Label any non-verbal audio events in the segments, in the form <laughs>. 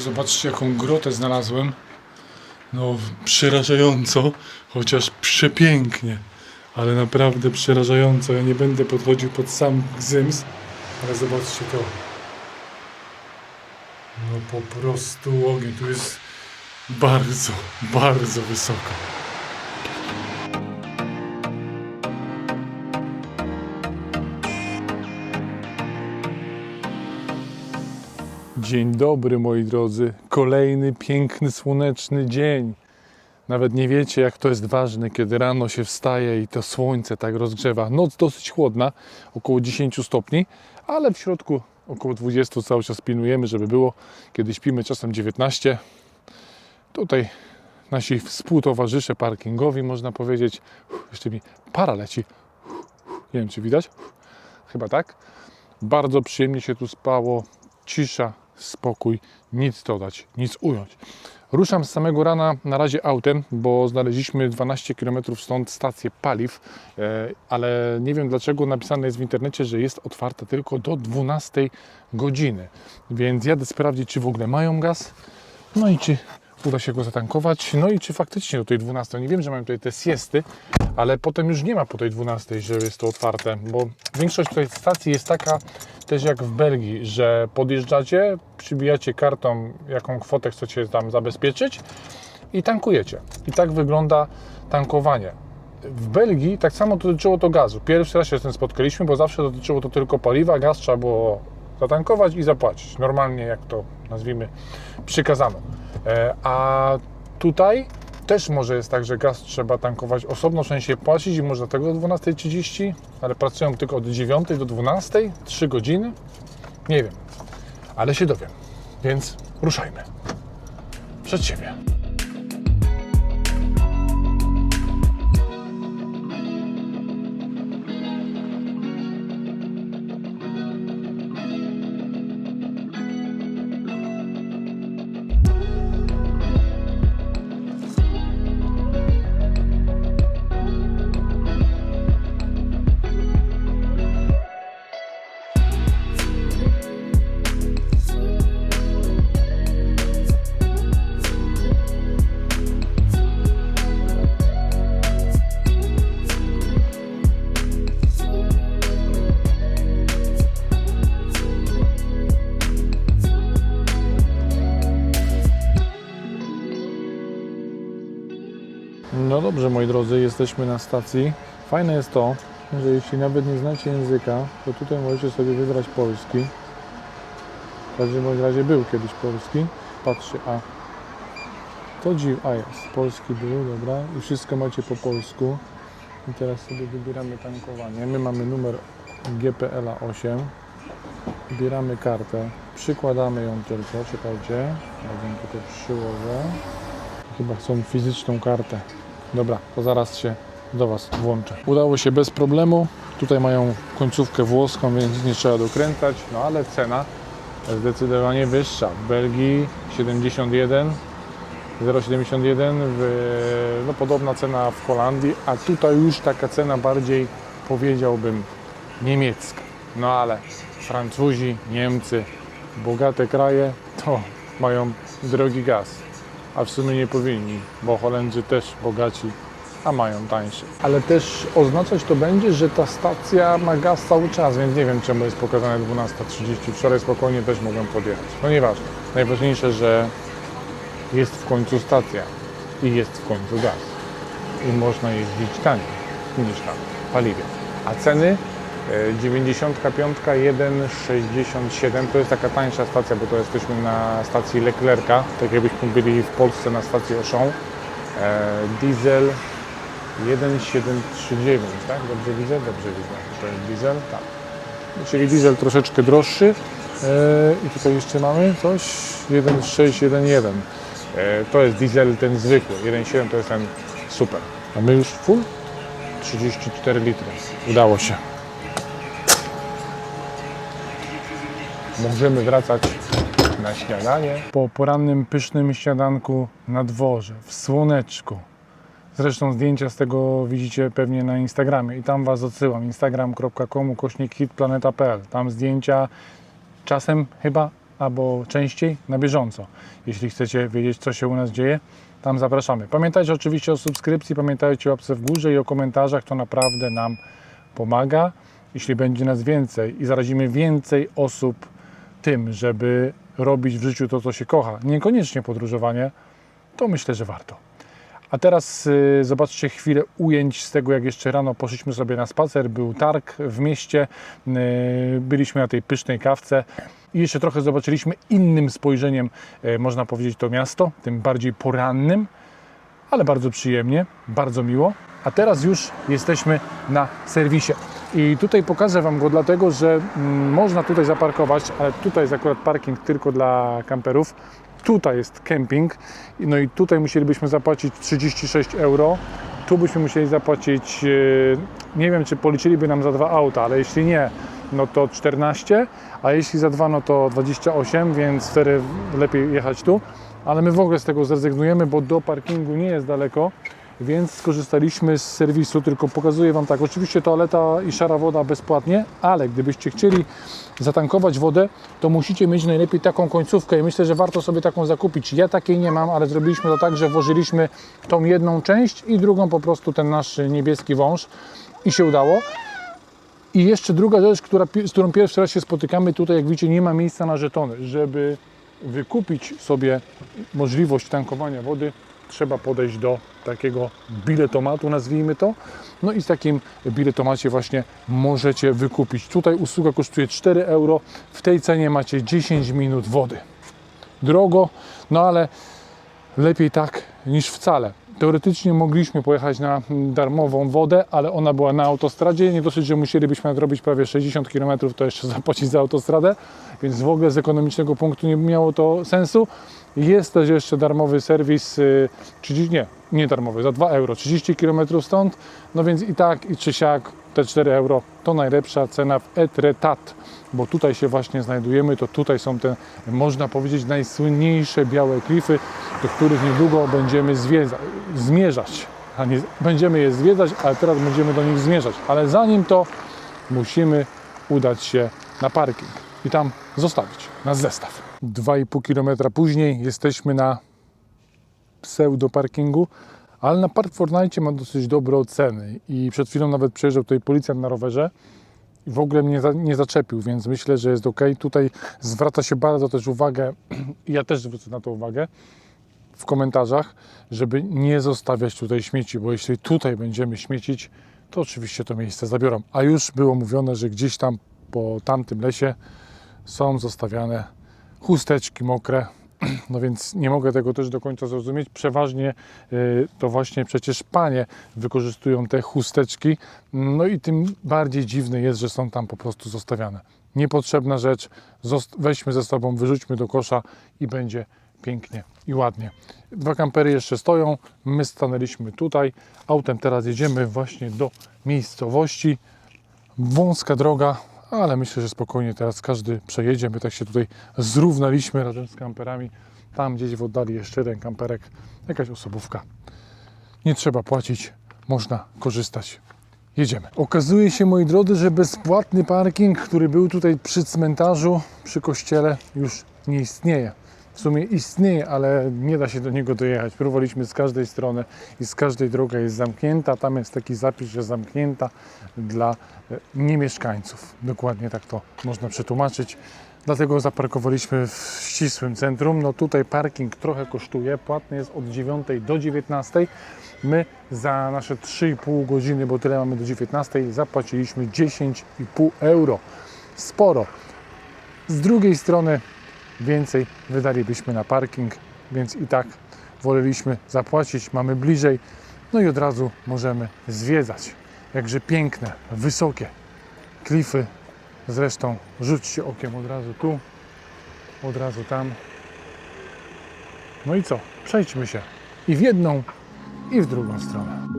Zobaczcie jaką grotę znalazłem. No przerażająco, chociaż przepięknie. Ale naprawdę przerażająco. Ja nie będę podchodził pod sam gzyms, ale zobaczcie to. No po prostu ogień. Tu jest bardzo, bardzo wysoko. Dzień dobry moi drodzy. Kolejny piękny, słoneczny dzień. Nawet nie wiecie, jak to jest ważne, kiedy rano się wstaje i to słońce tak rozgrzewa. Noc dosyć chłodna, około 10 stopni, ale w środku około 20 cały czas pilnujemy, żeby było. Kiedy śpimy czasem 19. Tutaj nasi współtowarzysze parkingowi, można powiedzieć. Uff, Jeszcze mi para leci. Nie wiem, czy widać. Chyba tak. Bardzo przyjemnie się tu spało. Cisza, spokój, nic dodać, nic ująć. Ruszam z samego rana na razie autem, bo znaleźliśmy 12 km stąd stację paliw, e, ale nie wiem dlaczego napisane jest w internecie, że jest otwarta tylko do 12 godziny. Więc jadę sprawdzić, czy w ogóle mają gaz, no i czy uda się go zatankować, no i czy faktycznie do tej 12. Nie wiem, że mają tutaj te siesty, ale potem już nie ma po tej 12, że jest to otwarte, bo większość tutaj stacji jest taka też jak w Belgii, że podjeżdżacie, przybijacie kartą, jaką kwotę chcecie tam zabezpieczyć i tankujecie. I tak wygląda tankowanie. W Belgii tak samo dotyczyło to gazu. Pierwszy raz się z tym spotkaliśmy, bo zawsze dotyczyło to tylko paliwa, gaz trzeba było zatankować i zapłacić. Normalnie, jak to nazwijmy, przykazano. E, A tutaj też może jest tak, że gaz trzeba tankować osobno, w sensie płacić i można tego do 12.30, ale pracują tylko od 9 do 12, 3 godziny. Nie wiem, ale się dowiem. Więc ruszajmy. Przed siebie. No dobrze, moi drodzy, jesteśmy na stacji. Fajne jest to, że jeśli nawet nie znacie języka, to tutaj możecie sobie wybrać polski. W każdym razie był kiedyś polski. Patrzy, a to dziw, a jest, polski był, dobra, i wszystko macie po polsku. I teraz sobie wybieramy tankowanie. My mamy numer GPLA 8. Wybieramy kartę, przykładamy ją tylko, czekajcie, ja ją tutaj przyłożę. Chyba chcą fizyczną kartę. Dobra, to zaraz się do Was włączę. Udało się bez problemu. Tutaj mają końcówkę włoską, więc nie trzeba dokręcać. No ale cena zdecydowanie wyższa. W Belgii 71, 0,71, w, no podobna cena w Holandii, a tutaj już taka cena bardziej powiedziałbym niemiecka. No ale Francuzi, Niemcy, bogate kraje to mają drogi gaz a w sumie nie powinni, bo Holendrzy też bogaci, a mają tańszy. Ale też oznaczać to będzie, że ta stacja ma gaz cały czas, więc nie wiem czemu jest pokazane 12.30. Wczoraj spokojnie też mogłem podjechać. No nieważne. Najważniejsze, że jest w końcu stacja i jest w końcu gaz. I można jeździć taniej niż na paliwie. A ceny? E, 95 1,67 to jest taka tańsza stacja, bo to jesteśmy na stacji Leclerca, tak jakbyśmy byli w Polsce na stacji Auchan. E, diesel 1,739, tak? Dobrze widzę? Dobrze widzę. To jest diesel? Tak. Czyli diesel troszeczkę droższy. E, I tutaj jeszcze mamy coś 1,611. E, To jest diesel ten zwykły, 1,7 to jest ten super. A my już full? 34 litry. Udało się. Możemy wracać na śniadanie. Po porannym pysznym śniadanku na dworze, w słoneczku. Zresztą zdjęcia z tego widzicie pewnie na Instagramie i tam Was odsyłam. instagram.com kośnik hitplaneta.pl Tam zdjęcia czasem chyba albo częściej na bieżąco. Jeśli chcecie wiedzieć, co się u nas dzieje, tam zapraszamy. Pamiętajcie oczywiście o subskrypcji, pamiętajcie o łapce w górze i o komentarzach, to naprawdę nam pomaga. Jeśli będzie nas więcej i zarazimy więcej osób tym, żeby robić w życiu to, co się kocha, niekoniecznie podróżowanie, to myślę, że warto. A teraz y, zobaczcie chwilę ujęć z tego, jak jeszcze rano poszliśmy sobie na spacer. Był targ w mieście, y, byliśmy na tej pysznej kawce i jeszcze trochę zobaczyliśmy innym spojrzeniem, y, można powiedzieć, to miasto, tym bardziej porannym, ale bardzo przyjemnie, bardzo miło. A teraz już jesteśmy na serwisie. I tutaj pokażę Wam go dlatego, że mm, można tutaj zaparkować, ale tutaj jest akurat parking tylko dla kamperów. Tutaj jest kemping, no i tutaj musielibyśmy zapłacić 36 euro. Tu byśmy musieli zapłacić, e, nie wiem czy policzyliby nam za dwa auta, ale jeśli nie, no to 14, a jeśli za dwa, no to 28, więc wtedy lepiej jechać tu. Ale my w ogóle z tego zrezygnujemy, bo do parkingu nie jest daleko, więc skorzystaliśmy z serwisu, tylko pokazuję Wam tak, oczywiście toaleta i szara woda bezpłatnie, ale gdybyście chcieli zatankować wodę, to musicie mieć najlepiej taką końcówkę i myślę, że warto sobie taką zakupić. Ja takiej nie mam, ale zrobiliśmy to tak, że włożyliśmy tą jedną część i drugą po prostu ten nasz niebieski wąż i się udało. I jeszcze druga rzecz, która, z którą pierwszy raz się spotykamy, tutaj jak widzicie nie ma miejsca na żetony. Żeby wykupić sobie możliwość tankowania wody, trzeba podejść do takiego biletomatu, nazwijmy to. No i z takim biletomacie właśnie możecie wykupić. Tutaj usługa kosztuje 4 euro, w tej cenie macie 10 minut wody. Drogo, no ale lepiej tak niż wcale. Teoretycznie mogliśmy pojechać na darmową wodę, ale ona była na autostradzie. Nie dosyć, że musielibyśmy nadrobić prawie 60 km, to jeszcze <laughs> zapłacić za autostradę, więc w ogóle z ekonomicznego punktu nie miało to sensu. Jest też jeszcze darmowy serwis, y, 30, nie, nie darmowy, za 2 euro, 30 km stąd. No więc i tak, i czy siak, te 4 euro to najlepsza cena w Etretat, bo tutaj się właśnie znajdujemy, to tutaj są te, można powiedzieć, najsłynniejsze białe klify, do których niedługo będziemy zmierzać. A nie, będziemy je zwiedzać, ale teraz będziemy do nich zmierzać. Ale zanim to musimy udać się na parking i tam zostawić nasz zestaw. 2,5 km później jesteśmy na pseudo parkingu, ale na Park Fortnite ma dosyć dobre oceny i przed chwilą nawet przejeżdżał tutaj policjant na rowerze w ogóle mnie nie zaczepił, więc myślę, że jest ok. Tutaj zwraca się bardzo też uwagę, <clears throat> ja też zwrócę na to uwagę, w komentarzach, żeby nie zostawiać tutaj śmieci, bo jeśli tutaj będziemy śmiecić, to oczywiście to miejsce zabiorą. A już było mówione, że gdzieś tam po tamtym lesie są zostawiane chusteczki mokre, no więc nie mogę tego też do końca zrozumieć. Przeważnie y, to właśnie przecież panie wykorzystują te chusteczki, no i tym bardziej dziwne jest, że są tam po prostu zostawiane. Niepotrzebna rzecz, weźmy ze sobą, wyrzućmy do kosza i będzie pięknie i ładnie. Dwa kampery jeszcze stoją, my stanęliśmy tutaj, autem teraz jedziemy właśnie do miejscowości. Wąska droga, ale myślę, że spokojnie teraz każdy przejedzie. My tak się tutaj zrównaliśmy razem z kamperami. Tam gdzieś w oddali jeszcze jeden kamperek, jakaś osobówka. Nie trzeba płacić, można korzystać. Jedziemy. Okazuje się, moi drodzy, że bezpłatny parking, który był tutaj przy cmentarzu, przy kościele, już nie istnieje. W sumie istnieje, ale nie da się do niego dojechać. Próbowaliśmy z każdej strony i z każdej droga jest zamknięta. Tam jest taki zapis, że zamknięta dla e, niemieszkańców. Dokładnie tak to można przetłumaczyć. Dlatego zaparkowaliśmy w ścisłym centrum. No tutaj parking trochę kosztuje. Płatny jest od 9 do 19. My za nasze 3,5 godziny, bo tyle mamy do 19, zapłaciliśmy 10,5 euro. Sporo. Z drugiej strony więcej wydalibyśmy na parking, więc i tak woleliśmy zapłacić, mamy bliżej, no i od razu możemy zwiedzać. Jakże piękne, wysokie klify. Zresztą rzućcie okiem od razu tu, od razu tam. No i co? Przejdźmy się i w jedną, i w drugą stronę.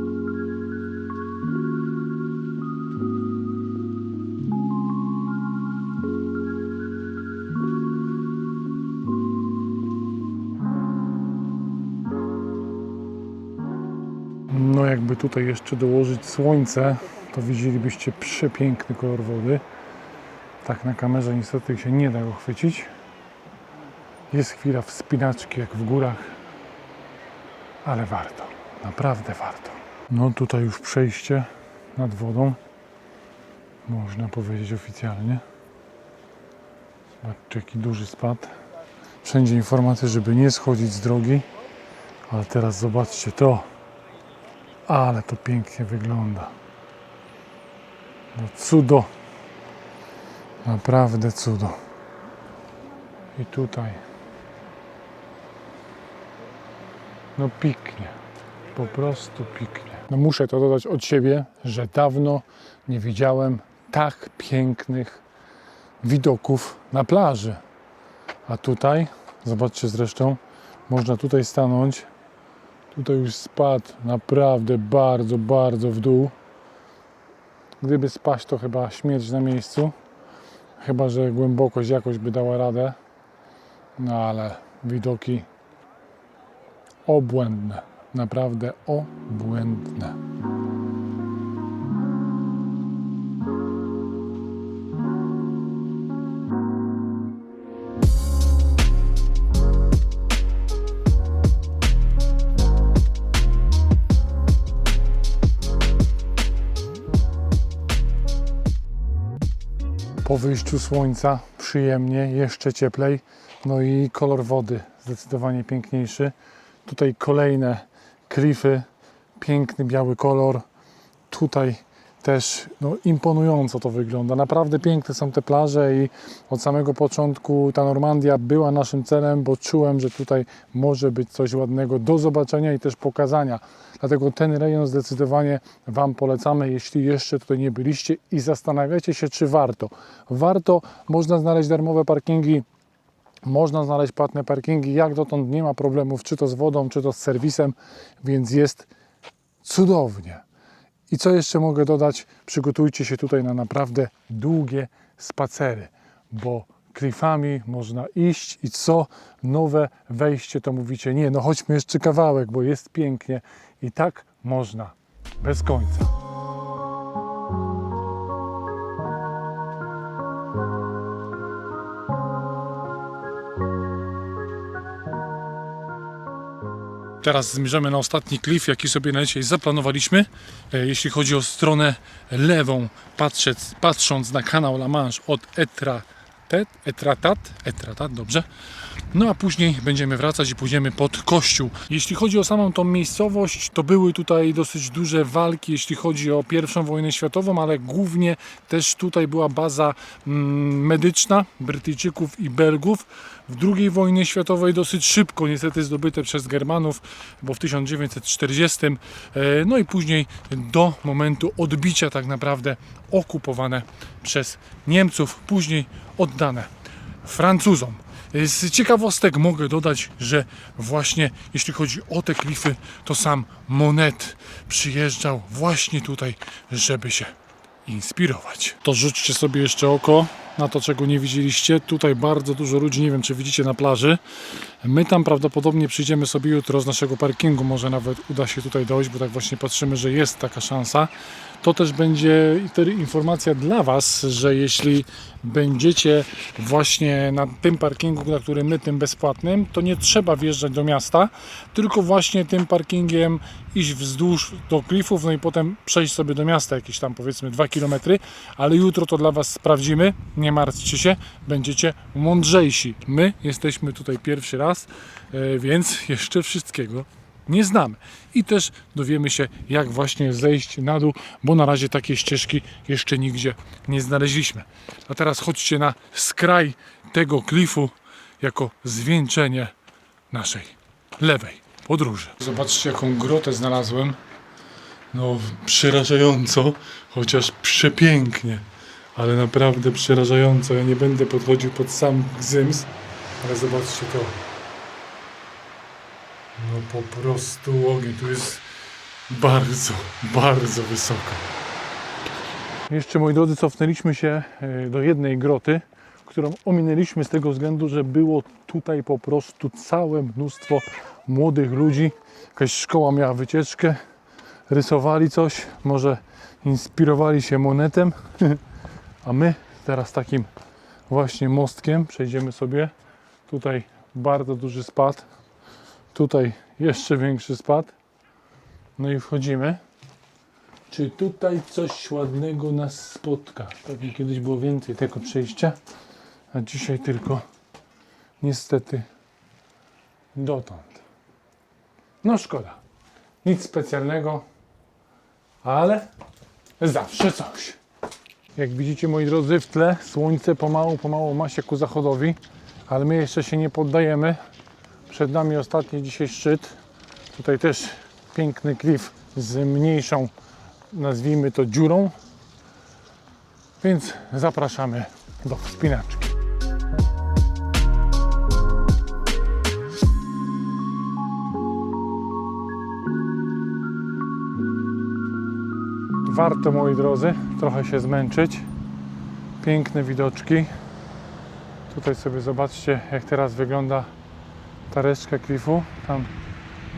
Jakby tutaj jeszcze dołożyć słońce, to widzielibyście przepiękny kolor wody. Tak na kamerze niestety się nie da go chwycić. Jest chwila wspinaczki jak w górach, ale warto, naprawdę warto. No tutaj już przejście nad wodą, można powiedzieć oficjalnie. Zobaczcie jaki duży spad. Wszędzie informacje, żeby nie schodzić z drogi, ale teraz zobaczcie to. Ale to pięknie wygląda. No cudo. Naprawdę cudo. I tutaj. No piknie. Po prostu piknie. No muszę to dodać od siebie, że dawno nie widziałem tak pięknych widoków na plaży. A tutaj, zobaczcie zresztą, można tutaj stanąć. Tutaj już spadł naprawdę bardzo, bardzo w dół. Gdyby spaść, to chyba śmierć na miejscu. Chyba, że głębokość jakoś by dała radę. No ale widoki obłędne. Naprawdę obłędne. Po wyjściu słońca przyjemnie, jeszcze cieplej. No i kolor wody zdecydowanie piękniejszy. Tutaj kolejne klify, piękny biały kolor. Tutaj też no, imponująco to wygląda. Naprawdę piękne są te plaże i od samego początku ta Normandia była naszym celem, bo czułem, że tutaj może być coś ładnego do zobaczenia i też pokazania. Dlatego ten rejon zdecydowanie Wam polecamy, jeśli jeszcze tutaj nie byliście i zastanawiacie się, czy warto. Warto, można znaleźć darmowe parkingi można znaleźć płatne parkingi. Jak dotąd nie ma problemów, czy to z wodą, czy to z serwisem, więc jest cudownie. I co jeszcze mogę dodać? Przygotujcie się tutaj na naprawdę długie spacery, bo klifami można iść i co nowe wejście, to mówicie nie, no chodźmy jeszcze kawałek, bo jest pięknie i tak można bez końca. Teraz zmierzamy na ostatni klif, jaki sobie na dzisiaj zaplanowaliśmy. E, Jeśli chodzi o stronę lewą, patrzec, patrząc na kanał La Manche od Etratat, Etratat, dobrze. No a później będziemy wracać i pójdziemy pod kościół. Jeśli chodzi o samą tą miejscowość, to były tutaj dosyć duże walki, jeśli chodzi o pierwszą wojnę światową, ale głównie też tutaj była baza mm, medyczna Brytyjczyków i Belgów. W II wojnie światowej dosyć szybko niestety zdobyte przez Germanów, bo w 1940, e, no i później do momentu odbicia tak naprawdę okupowane przez Niemców, później oddane Francuzom. Z ciekawostek mogę dodać, że właśnie jeśli chodzi o te klify, to sam Monet przyjeżdżał właśnie tutaj, żeby się inspirować. To rzućcie sobie jeszcze oko na to, czego nie widzieliście. Tutaj bardzo dużo ludzi, nie wiem czy widzicie na plaży. My tam prawdopodobnie przyjdziemy sobie jutro z naszego parkingu, może nawet uda się tutaj dojść, bo tak właśnie patrzymy, że jest taka szansa. To też będzie informacja dla Was, że jeśli będziecie właśnie na tym parkingu, na którym my, tym bezpłatnym, to nie trzeba wjeżdżać do miasta, tylko właśnie tym parkingiem iść wzdłuż do klifów, no i potem przejść sobie do miasta jakieś tam powiedzmy 2 km, ale jutro to dla Was sprawdzimy, nie martwcie się, będziecie mądrzejsi. My jesteśmy tutaj pierwszy raz, e, więc jeszcze wszystkiego nie znamy. I też dowiemy się, jak właśnie zejść na dół, bo na razie takiej ścieżki jeszcze nigdzie nie znaleźliśmy. A teraz chodźcie na skraj tego klifu jako zwieńczenie naszej lewej podróży. Zobaczcie, jaką grotę znalazłem. No, przerażająco, chociaż przepięknie, ale naprawdę przerażająco. Ja nie będę podchodził pod sam Gzyms, ale zobaczcie to. No po prostu ogień, tu jest bardzo, bardzo wysoko. Jeszcze moi drodzy, cofnęliśmy się e, do jednej groty, którą ominęliśmy z tego względu, że było tutaj po prostu całe mnóstwo młodych ludzi. Jakaś szkoła miała wycieczkę, rysowali coś, może inspirowali się monetem, <laughs> a my teraz takim właśnie mostkiem przejdziemy sobie tutaj bardzo duży spad. Tutaj jeszcze większy spad. No i wchodzimy. Czy tutaj coś ładnego nas spotka? Pewnie kiedyś było więcej tego przejścia, a dzisiaj tylko niestety dotąd. No szkoda. Nic specjalnego, ale zawsze coś. Jak widzicie moi drodzy w tle słońce pomału, pomału ma się ku zachodowi, ale my jeszcze się nie poddajemy. Przed nami ostatni dzisiaj szczyt. Tutaj też piękny klif z mniejszą, nazwijmy to dziurą. Więc zapraszamy do wspinaczki. Warto, moi drodzy, trochę się zmęczyć. Piękne widoczki. Tutaj sobie zobaczcie, jak teraz wygląda ta resztka klifu. Tam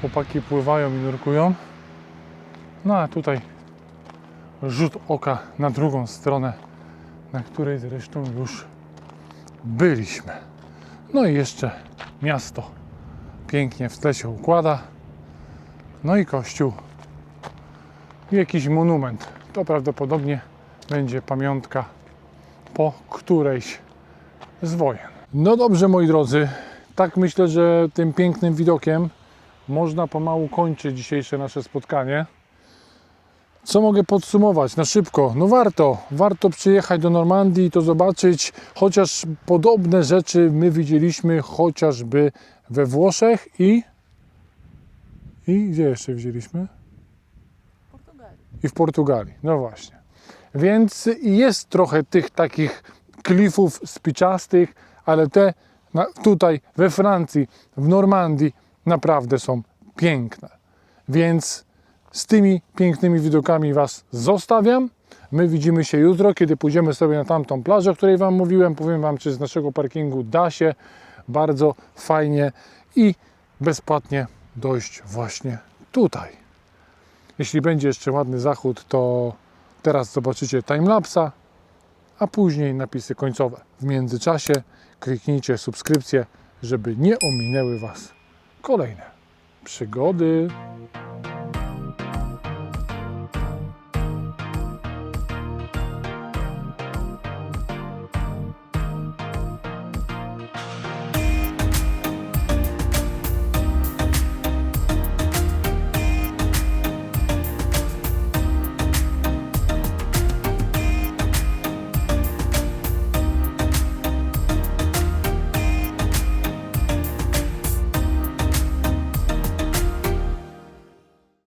chłopaki pływają i nurkują. No a tutaj rzut oka na drugą stronę, na której zresztą już byliśmy. No i jeszcze miasto pięknie w tle się układa. No i kościół jakiś monument. To prawdopodobnie będzie pamiątka po którejś z wojen. No dobrze, moi drodzy, tak myślę, że tym pięknym widokiem można pomału kończyć dzisiejsze nasze spotkanie. Co mogę podsumować na szybko? No warto, warto przyjechać do Normandii i to zobaczyć, chociaż podobne rzeczy my widzieliśmy chociażby we Włoszech i i gdzie jeszcze widzieliśmy? I w Portugalii. No właśnie. Więc jest trochę tych takich klifów spiczastych, ale te tutaj we Francji, w Normandii naprawdę są piękne. Więc z tymi pięknymi widokami Was zostawiam. My widzimy się jutro, kiedy pójdziemy sobie na tamtą plażę, o której Wam mówiłem. Powiem Wam, czy z naszego parkingu da się bardzo fajnie i bezpłatnie dojść właśnie tutaj. Jeśli będzie jeszcze ładny zachód, to teraz zobaczycie timelapsa, a później napisy końcowe. W międzyczasie kliknijcie subskrypcję, żeby nie ominęły Was kolejne przygody.